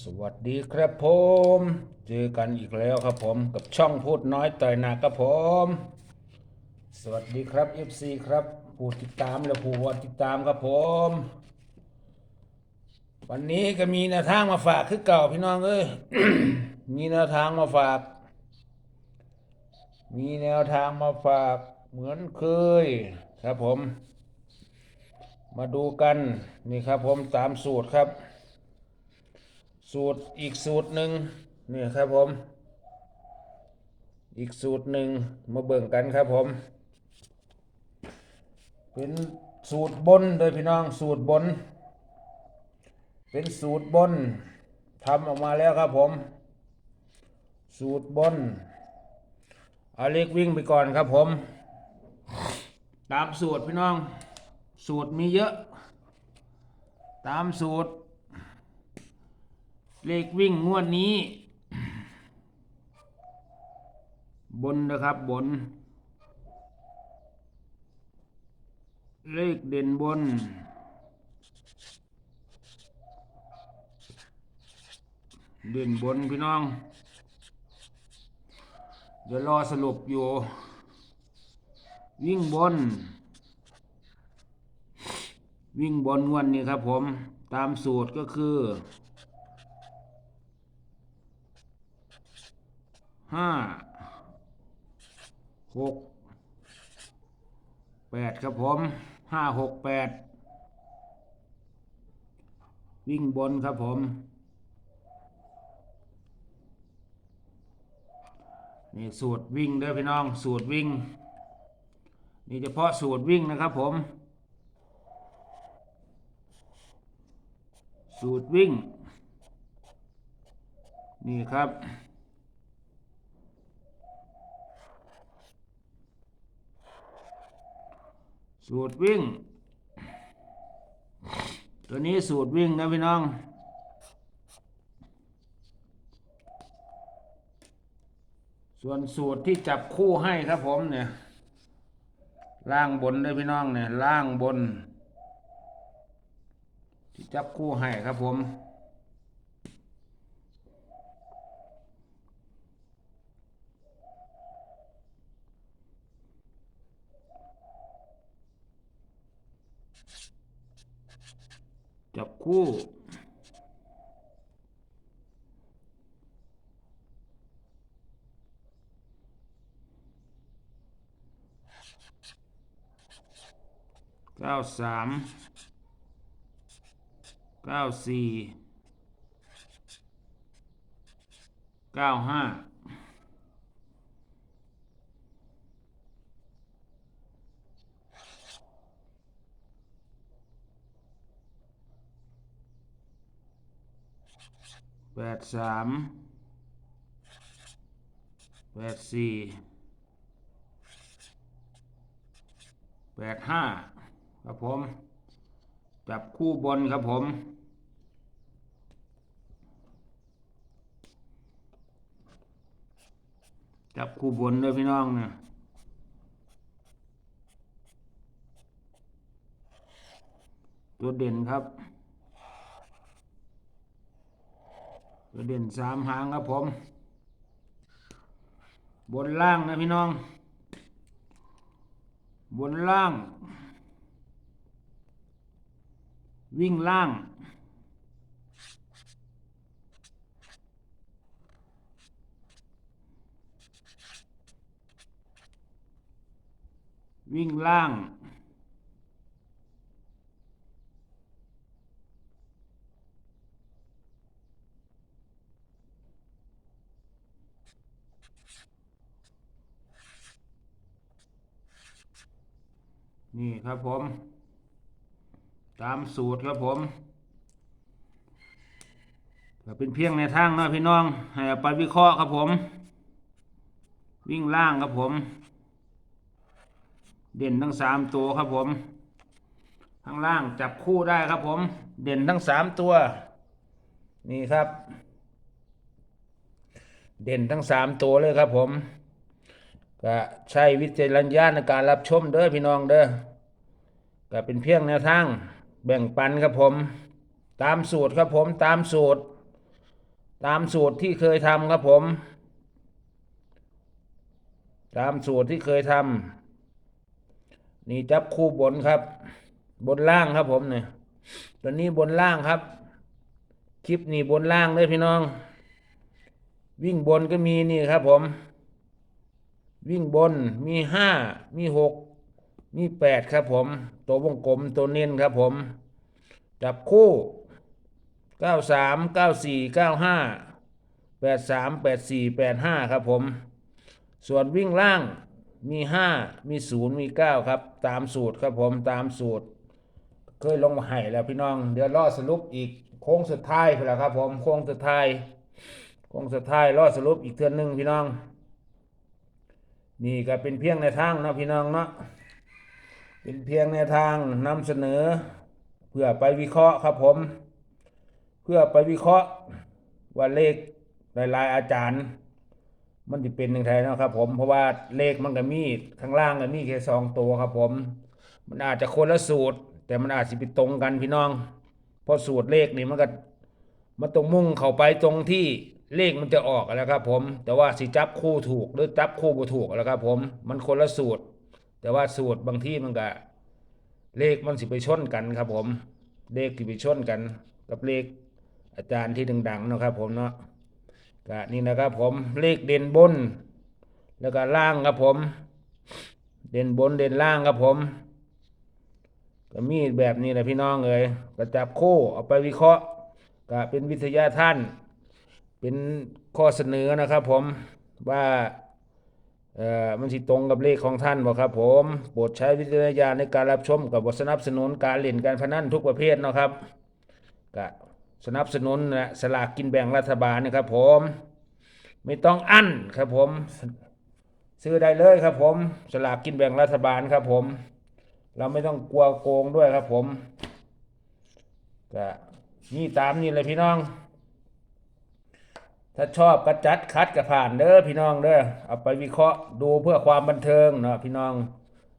สวัสดีครับผม เจอกันอีกแล้วครับผมกับช่องพูดน้อยต่อยหนักครับผม สวัสดีครับ FC ครับผู้ติดตามและผู้ว่าติดตามครับผม วันนี้ก็มีแนวทางมาฝากคือเก่าพี่น้องเอ้ยมีแนวทางมาฝาก มีแนวทางมาฝากเหมือนเคยครับผม มาดูกันนี่ครับผมตามสูตรครับ สูตรอีกสูตรหนึ่งนี่ครับผม อีกสูตรหนึ่งมาเบิ่งกันครับผม เป็นสูตรบนโดยพี่น้องสูตรบน เป็นสูตรบนทำออกมาแล้วครับผม สูตรบนเอาเล็กวิ่งไปก่อนครับผม ตามสูตรพี่น้อง สูตรมีเยอะ ตามสูตร เลขวิ่งงวดนี้ บนนะครับบน เลขเด่นบน เด่นบนพี่น้อง เดี๋ยวรอสรุปอยู่ วิ่งบน วิ่งบนงวดนี้ครับผม ตามสูตรก็คือ ห้าหกแปดครับผมห้าหกแปดวิ่งบนครับผม นี่สูตรวิ่งเด้อพี่น้อง สูตรวิ่ง นี่เฉพาะสูตรวิ่งนะครับผม สูตรวิ่ง นี่ครับ สูตรวิ่ง ตัวนี้สูตรวิ่งนะพี่น้อง ส่วนสูตรที่จับคู่ให้ครับผมเนี่ย ล่างบนเลยพี่น้องเนี่ย ล่างบน ที่จับคู่ให้ครับผม จับคู่ เก้าสาม เก้าสี่ เก้าห้า แปดสามแปดสี่แปดห้าครับผม จับคู่บนครับผมจับคู่บนเลยพี่น้องเนี่ยตัวเด่นครับ ตัว เด่นสามหางครับผม บนล่างนะพี่น้อง บนล่าง วิ่งล่าง วิ่งล่าง นี่ครับผม ตามสูตรครับผมก็เป็นเพียงในทางเนาะพี่น้องให้ไปวิเคราะห์ครับผม วิ่งล่างครับผม เด่นทั้งสามตัวครับผม ข้างล่างจับคู่ได้ครับผม เด่นทั้งสามตัว นี่ครับ เด่นทั้งสามตัวเลยครับผม ก็ใช้วิจารณญาณในการรับชมเด้อพี่น้องเด้อก็เป็นเพียงแนวทางแบ่งปันครับผม ตามสูตรครับผมตามสูตร ตามสูตรที่เคยทำครับผม ตามสูตรที่เคยทำนี่จับคู่บนครับ บนล่างครับผมเนี่ยตอนนี้บนล่างครับ คลิปนี่บนล่างเลยพี่น้อง วิ่งบนก็มีนี่ครับผม วิ่งบนมีห้ามีหกมีแปดครับผม ตัววงกลมตัวเน้นครับผม จับคู่เก้าสามเก้าสี่เก้าห้าแปดสามแปดสี่แปดห้าครับผม ส่วนวิ่งล่างมีห้ามีศูนย์มีเก้าครับ ตามสูตรครับผมตามสูตร เคยลงมาให้แล้วพี่น้อง เดี๋ยวรอสรุปอีกโค้งสุดท้ายไปแล้วครับผมโค้งสุดท้ายโค้งสุดท้ายรอสรุปอีกเทือนหนึ่งพี่น้อง นี่ก็เป็นเพียงในทางนะพี่น้องเนาะเป็นเพียงในทางนำเสนอ เพื่อไปวิเคราะห์ครับผม เพื่อไปวิเคราะห์ว่าเลขหลายๆอาจารย์ มันจะเป็นยังไงนะครับผมเพราะว่าเลขมันก็มีข้างล่างก็มีแค่สองตัวครับผม มันอาจจะคนละสูตร แต่มันอาจจะไปตรงกันพี่น้องเพราะสูตรเลขนี่มันก็มันตรงมุ่งเข้าไปตรงที่ เลขมันจะออกแล้วครับผม แต่ว่าสิจับคู่ถูกหรือจับคู่บ่ถูกแล้วครับผม มันคนละสูตร แต่ว่าสูตรบางที่มันก็เลขมันสิไปชนกันครับผม เลขสิไปชนกัน กับเลขอาจารย์ที่ดังๆนะครับผมเนาะก็นี่นะครับผมเลขเด่นบน แล้วก็ล่างครับผม เด่นบนเด่นล่างครับผมก็มีแบบนี้แหละพี่น้องเอ้ยก็จับคู่เอาไปวิเคราะห์ก็เป็นวิทยาท่าน เป็นข้อเสนอนะครับผมว่าเอ่อมันสิตรงกับเลขของท่านบ่ครับผมโปรดใช้วิจารณญาณในการรับชมกับบทสนับสนุนการเล่นการพนันทุกประเภทเนาะครับก็สนับสนุนนะสลากกินแบ่งรัฐบาลนะครับผมไม่ต้องอั้นครับผมซื้อได้เลยครับผมสลากกินแบ่งรัฐบาลครับผม เราไม่ต้องกลัวโกงด้วยครับผมก็นี่ตามนี่เลยพี่น้อง ถ้าชอบก็จัดคัดก็ผ่านเด้อพี่น้องเด้อเอาไปวิเคราะห์ดูเพื่อความบันเทิงเนาะพี่น้อง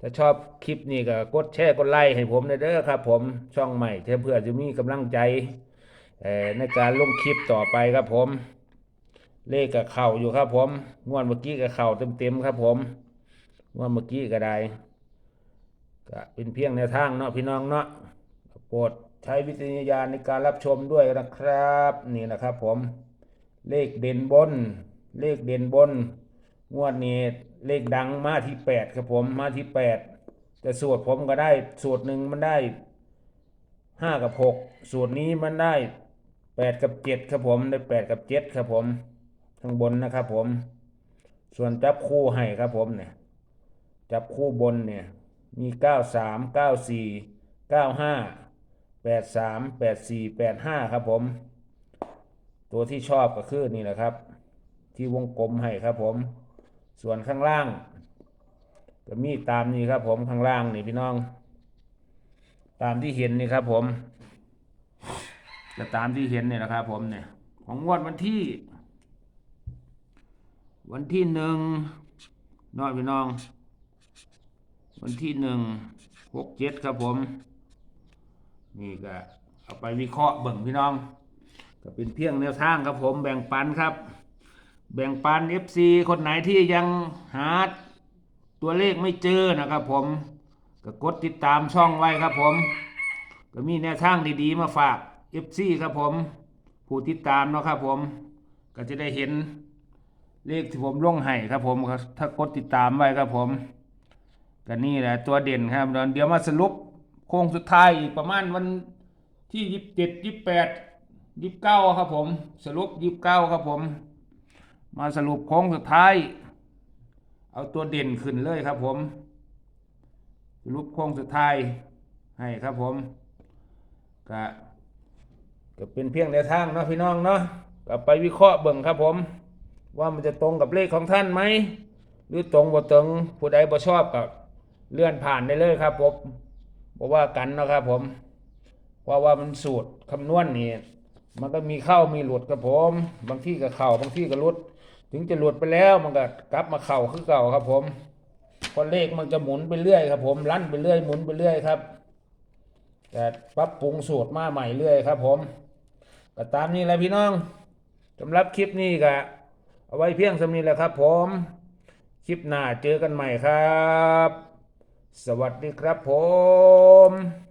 ถ้าชอบคลิปนี้ก็กดแชร์กดไลค์ให้ผมเด้อครับ ผมช่องใหม่เพื่อจะมีกำลังใจในการลงคลิปต่อไปครับผม เลขกับเข่าอยู่ครับผมงวดเมื่อกี้กับเข่าเต็มๆครับ ผมงวดเมื่อกี้ก็ได้ก็เป็นเพียงแนวทางเนาะพี่น้องเนาะโปรดใช้วิจารณญาณในการรับชมด้วยนะครับ นี่นะครับผม เลขเด่นบน เลขเด่นบน งวดนี้เลขดังมาที่แปดครับผมมาที่แปดแต่สูตรผมก็ได้สูตรหนึ่งมันได้ห้ากับหกสูตรนี้มันได้แปดกับเจ็ดครับผมได้แปดกับเจ็ดครับผมข้างบนนะครับผม ส่วนจับคู่ให้ครับผมเนี่ยจับคู่บนเนี่ยมีเก้าสามเก้าสี่เก้าห้าแปดสามแปดสี่แปดห้าครับผม ตัวที่ชอบก็คือนี่แหละครับ ที่วงกลมให้ครับผมส่วนข้างล่างก็มีตามนี้ครับ ผมข้างล่างนี่พี่น้อง ตามที่เห็นนี่ครับ ผมจะตามที่เห็นนี่แหละครับ ผมเนี่ย ของงวดวันที่ วันที่หนึ่งน้อยพี่น้อง วันที่หนึ่งหกเจ็ดครับผม นี่ก็เอาไปวิเคราะห์เบิ่งพี่น้อง ก็เป็นเพียงแนวทางครับผมแบ่งปันครับ แบ่งปัน FC คนไหนที่ยังหาตัวเลขไม่เจอนะครับผมก็กดติดตามช่องไว้ครับผม ก็มีแนวทางดีๆมาฝาก FC ครับผม ผู้ติดตามเนาะครับผม ก็จะได้เห็นเลขที่ผมลงให้ครับผมครับถ้ากดติดตามไว้ครับผมก็นี่แหละตัวเด่นครับเดี๋ยวมาสรุปโค้งสุดท้ายอีกประมาณวันที่ยี่สิบเจ็ดยี่สิบแปด ยี่สิบเก้าครับผม สรุปยี่สิบเก้าครับผม มาสรุปโค้งสุดท้าย เอาตัวเด่นขึ้นเลยครับผม สรุปโค้งสุดท้ายให้ครับผมก็ก็เป็นเพียงแนวทางเนาะพี่น้องเนาะก็ไปวิเคราะห์เบิ่งครับผม ว่ามันจะตรงกับเลขของท่านไหมหรือตรงบ่ตรงผู้ใดบ่ชอบก็เลื่อนผ่านได้เลยครับผมบอกว่ากันนะครับผมเพราะว่ามันสูตรคำนวณนี่ มันก็มีเข้ามีหลุดครับผม บางที่ก็เข้าบางที่ก็หลุด ถึงจะหลุดไปแล้วมันก็กลับมาเข้าคือเก่าครับผมเพราะเลขมันจะหมุนไปเรื่อยครับ ผมลั่นไปเรื่อยหมุนไปเรื่อยครับ แต่ปรับปรุงสูตรมาใหม่เรื่อยครับ ผมก็ตามนี้แหละพี่น้องสำหรับคลิปนี้ก็เอาไว้เพียงสำนี้แหละครับ ผม คลิปหน้าเจอกันใหม่ครับ สวัสดีครับผม